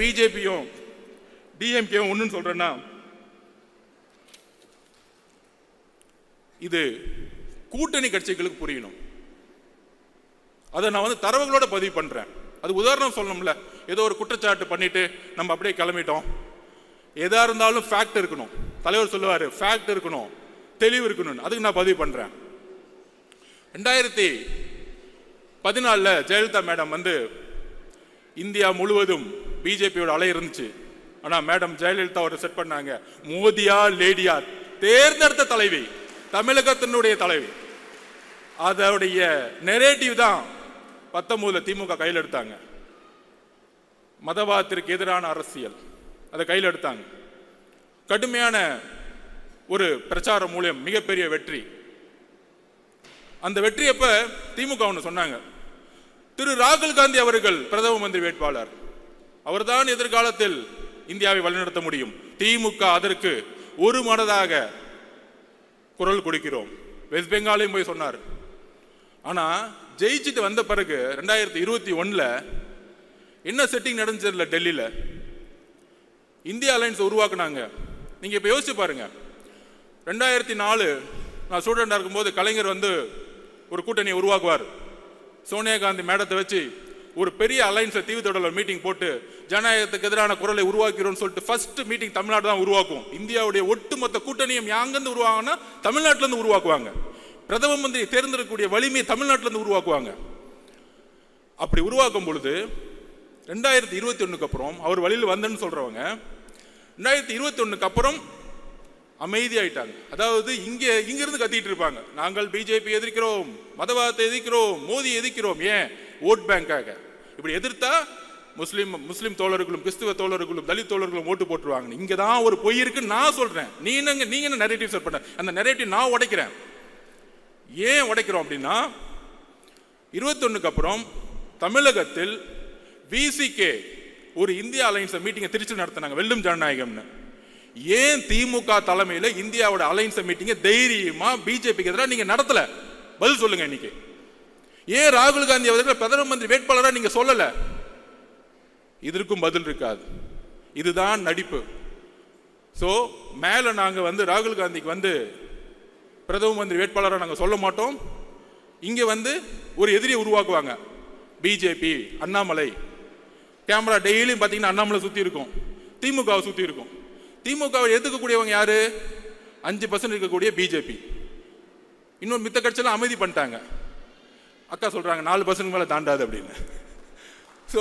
பிஜேபியும் டிஎம்கேவும் ஒன்றுன்னு சொல்கிறேன்னா இது கூட்டணி கட்சிகளுக்கு புரியணும். அதை நான் வந்து தரவுகளோட பதிவு பண்ணுறேன் அது உதாரணம் சொல்லணும்ல. ஏதோ ஒரு குற்றச்சாட்டு பண்ணிட்டு நம்ம அப்படியே கிளம்பிட்டோம். எதாக இருந்தாலும் ஃபேக்ட் இருக்கணும். தலைவர் சொல்லுவார் ஃபேக்ட் இருக்கணும். தெளிவு இருக்கணும்னு. அதுக்கு நான் பதிவு பண்ணுறேன் ரெண்டாயிரத்தி பதினாலில் ஜெயலலிதா மேடம் வந்து இந்தியா முழுவதும் பிஜேபியோட அலை இருந்துச்சு. ஆனா மேடம் ஜெயலலிதா அவரை செட் பண்ணாங்க. மோதியா லேடியா தேர்ந்தெடுத்த தலைவி தமிழகத்தினுடைய தலைவி. அதோடைய நெரேட்டிவ் தான் பத்தொன்பதுல திமுக கையில் எடுத்தாங்க. மதவாதத்திற்கு எதிரான அரசியல். அதை கையில் எடுத்தாங்க. கடுமையான ஒரு பிரச்சாரம் மூலியம் மிகப்பெரிய வெற்றி. அந்த வெற்றி அப்ப திமுக ஒன்று சொன்னாங்க. திரு ராகுல் காந்தி அவர்கள் பிரதம மந்திரி வேட்பாளர். அவர்தான் எதிர்காலத்தில் இந்தியாவை வழிநடத்த முடியும். திமுக அதற்கு ஒரு மனதாக குரல் கொடுக்கிறோம். வெஸ்ட் பெங்காலையும் போய் சொன்னார். ஆனால் ஜெயிச்சுட்டு வந்த பிறகு ரெண்டாயிரத்தி இருபத்தி ஒன்றில் என்ன செட்டிங் நடந்துச்சுல டெல்லியில் இந்தியா அலைன்ஸ் உருவாக்குனாங்க. நீங்கள் இப்போ யோசிச்சு பாருங்க. ரெண்டாயிரத்தி நாலு நான் ஸ்டூடெண்டா இருக்கும்போது கலைஞர் வந்து ஒரு கூட்டணியை உருவாக்குவார். சோனியா காந்தி மேடத்தை வச்சு ஒரு பெரிய அலைன்ஸை தீவு மீட்டிங் போட்டு ஜனநாயகத்துக்கு எதிரான குரலை உருவாக்கிறோம்னு சொல்லிட்டு ஃபர்ஸ்ட் மீட்டிங் தமிழ்நாடு தான் உருவாக்கும். இந்தியாவுடைய ஒட்டுமொத்த கூட்டணியும் யாங்கேருந்து உருவாங்கன்னா தமிழ்நாட்டிலேருந்து உருவாக்குவாங்க. பிரதம மந்திரி தேர்ந்தெடுக்கக்கூடிய வலிமையை தமிழ்நாட்டிலேருந்து உருவாக்குவாங்க. அப்படி உருவாக்கும் பொழுது ரெண்டாயிரத்தி இருபத்தி ஒன்றுக்கு அப்புறம் அவர் வழியில் வந்தேன்னு சொல்கிறவங்க ரெண்டாயிரத்தி இருபத்தி ஒன்றுக்கு அப்புறம் அமைதியாயிட்டாங்க. அதாவது இங்கே இங்கிருந்து கத்திட்டு இருப்பாங்க. நாங்கள் பிஜேபி எதிர்க்கிறோம் மதவாதத்தை எதிர்க்கிறோம் மோதி எதிர்க்கிறோம். ஏன்? ஓட் பேங்காக இப்படி எதிர்த்தா முஸ்லீம் முஸ்லீம் தோழர்களும் கிறிஸ்துவ தோழர்களும் தலித் தோழர்களும் ஓட்டு போட்டுருவாங்க இங்கே தான் ஒரு பொய் இருக்குன்னு நான் சொல்றேன். நீங்க நீங்கள் என்ன நெரேட்டிவ் செட் பண்ண? அந்த நெரேட்டிவ் நான் உடைக்கிறேன். ஏன் உடைக்கிறோம் அப்படின்னா இருபத்தொன்னுக்கு அப்புறம் தமிழகத்தில் விசிகே ஒரு இந்தியா அலைன்ஸை மீட்டிங்கை திருச்சி நடத்தினாங்க வெல்லும் ஜனநாயகம்னு. ஏன் திமுக தலைமையில் இந்தியாவோட அலைன்ஸை மீட்டிங்கை தைரியமாக பிஜேபிக்கு எதிராக நீங்கள் நடத்தலை? பதில் சொல்லுங்கள் இன்னைக்கு. ஏன் ராகுல் காந்தி அவர்கள் பிரதம மந்திரி வேட்பாளராக நீங்கள் சொல்லலை? இதற்கும் பதில் இருக்காது. இதுதான் நடிப்பு. ஸோ மேலே நாங்கள் வந்து ராகுல் காந்திக்கு வந்து பிரதம மந்திரி வேட்பாளராக நாங்கள் சொல்ல மாட்டோம். இங்கே வந்து ஒரு எதிரியை உருவாக்குவாங்க. பிஜேபி அண்ணாமலை. கேமரா டெய்லியும் பார்த்தீங்கன்னா அண்ணாமலை சுற்றி இருக்கும். திமுகவை சுற்றி இருக்கும். திமுகவை எதிர்க்கக்கூடியவங்க யார்? அஞ்சு பர்சன்ட் இருக்கக்கூடிய பிஜேபி. இன்னொரு மித்த கட்சியெல்லாம் அமைதி பண்ணிட்டாங்க. அக்கா சொல்கிறாங்க நாலு பர்சன்ட் மேலே தாண்டாது அப்படின்னு. ஸோ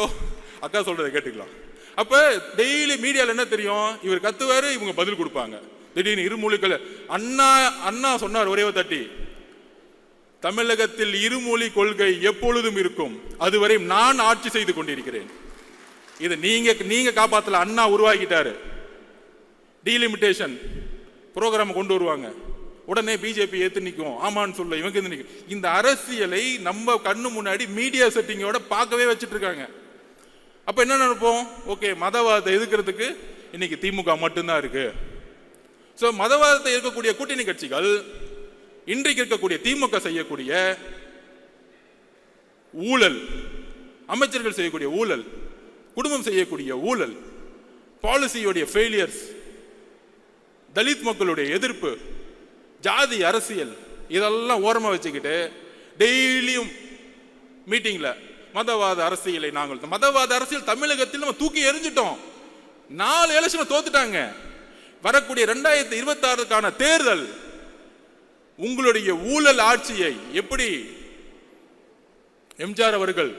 அக்கா சொல்கிறத கேட்டுக்கலாம். அப்போ டெய்லி மீடியாவில் என்ன தெரியும்? இவர் கத்துவார் இவங்க பதில் கொடுப்பாங்க. திடீர்னு இருமொழிகள் அண்ணா அண்ணா சொன்னார் ஒரே ஒரு தட்டி. தமிழகத்தில் இருமொழி கொள்கை எப்பொழுதும் இருக்கும். அதுவரை நான் ஆட்சி செய்து கொண்டிருக்கிறேன். இது நீங்க நீங்க காப்பாத்தல அண்ணா உருவாக்கிட்டாரு டீலிமிட்டேஷன் ப்ரோக்ராம் கொண்டு வருவாங்க. உடனே பிஜேபி ஏற்று நிற்கும் ஆமான்னு சொல்ல இவங்க எது நிற்கும் இந்த அரசியலை நம்ம கண்ணு முன்னாடி மீடியா செட்டிங்கோட பார்க்கவே வச்சுட்டு இருக்காங்க அப்போ என்ன நினைப்போம்? ஓகே மதவாதத்தை எதிர்க்கிறதுக்கு இன்னைக்கு திமுக மட்டும்தான் இருக்கு. ஸோ மதவாதத்தை இருக்கக்கூடிய கூட்டணி கட்சிகள் இன்றைக்கு இருக்கக்கூடிய திமுக செய்யக்கூடிய ஊழல் அமைச்சர்கள் செய்யக்கூடிய ஊழல் குடும்பம் செய்யக்கூடிய ஊழல் பாலிசியோடைய ஃபெயிலியர்ஸ் தலித் மக்களுடைய எதிர்ப்பு ஜாதி அரசியல் இதெல்லாம் ஓரமாக வச்சுக்கிட்டு டெய்லியும் மீட்டிங்கில் மதவாத அரசியலை நாங்கள் மதவாத அரசியல் தமிழகத்தில் நம்ம தூக்கி எறிஞ்சிட்டோம். நாலு எலெக்ஷன் தோத்துட்டாங்க. வரக்கூடிய ரெண்டாயிரத்தி இருபத்தாறுக்கான தேர்தல் உங்களுடைய ஊழல் ஆட்சியை எப்படி எம்ஜிஆர் அவர்கள்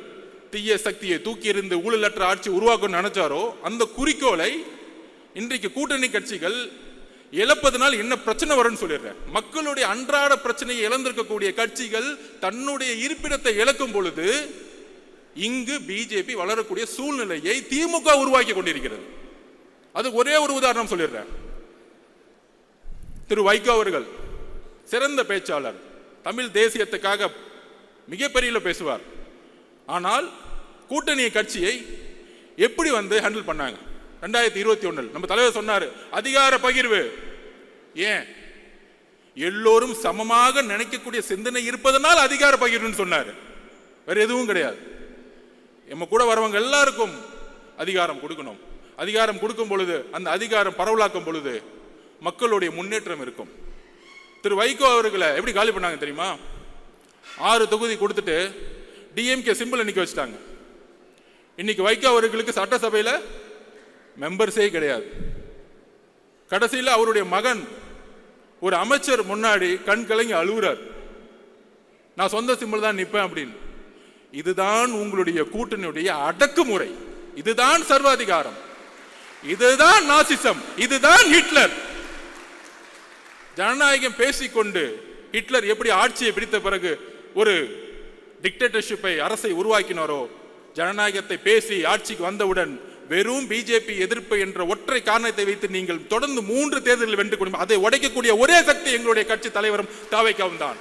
தீய சக்தியை தூக்கி எறிந்து ஊழலற்ற ஆட்சி உருவாக்கணும்னு நினைச்சாரோ அந்த குறிக்கோளை இன்றைக்கு கூட்டணி கட்சிகள் இழப்பதனால் என்ன பிரச்சனை வரும்னு சொல்லிடுறேன். மக்களுடைய அன்றாட பிரச்சனையை இழந்திருக்கக்கூடிய கட்சிகள் தன்னுடைய இருப்பிடத்தை இழக்கும் பொழுது இங்கு பிஜேபி வளரக்கூடிய சூழ்நிலையை திமுக உருவாக்கி கொண்டிருக்கிறது. அது ஒரே ஒரு உதாரணம் சொல்லிடுறேன். திரு வைகோ அவர்கள் சிறந்த பேச்சாளர் தமிழ் தேசியத்துக்காக மிகப்பெரிய பேசுவார். ஆனால் கூட்டணி கட்சியை எப்படி வந்து ஹேண்டில் பண்ணாங்க? ரெண்டாயிரத்தி இருபத்தி ஒன்றில் நம்ம தலைவர் சொன்னாரு அதிகார பகிர்வு. ஏன்? எல்லோரும் சமமாக நினைக்கக்கூடிய சிந்தனை இருப்பதனால் அதிகார பகிர்வுன்னு சொன்னாரு. வேற எதுவும் கிடையாது. நம்ம கூட வரவங்க எல்லாருக்கும் அதிகாரம் கொடுக்கணும். அதிகாரம் கொடுக்கும் பொழுது அந்த அதிகாரம் பரவலாக்கும் பொழுது மக்களுடைய முன்னேற்றம் இருக்கும். திரு வைகோ அவர்களை எப்படி காலி பண்ணாங்க தெரியுமா? ஆறு தொகுதி கொடுத்துட்டு டிஎம்கே சிம்பிள் நிற்க வச்சுட்டாங்க. இன்னைக்கு வைகோ அவர்களுக்கு சட்டசபையில் மெம்பர்ஸே கிடையாது. கடைசியில் அவருடைய மகன் ஒரு அமைச்சர் முன்னாடி கண் கலங்கி அழுகுறார். நான் சொந்த சிம்பிள் தான் நிற்பேன் அப்படின்னு. இதுதான் உங்களுடைய கூட்டணியுடைய அடக்குமுறை. இதுதான் சர்வாதிகாரம். இதுதான் நாசிசம். இதுதான் ஹிட்லர். ஜனநாயகம் பேசிக்கொண்டு ஹிட்லர் எப்படி ஆட்சியை பிடித்த பிறகு ஒரு டிக்டேட்டர்ஷிப்பை அரசை உருவாக்கினாரோ ஜனநாயகத்தை பேசி ஆட்சிக்கு வந்தவுடன் வெறும் பிஜேபி எதிர்ப்பு என்ற ஒற்றை காரணத்தை வைத்து நீங்கள் தொடர்ந்து மூன்று தேர்தலில் வென்று கொடுங்க அதை உடைக்கக்கூடிய ஒரே சக்தி எங்களுடைய கட்சி தலைவரும் தாவைக்காவும் தான்.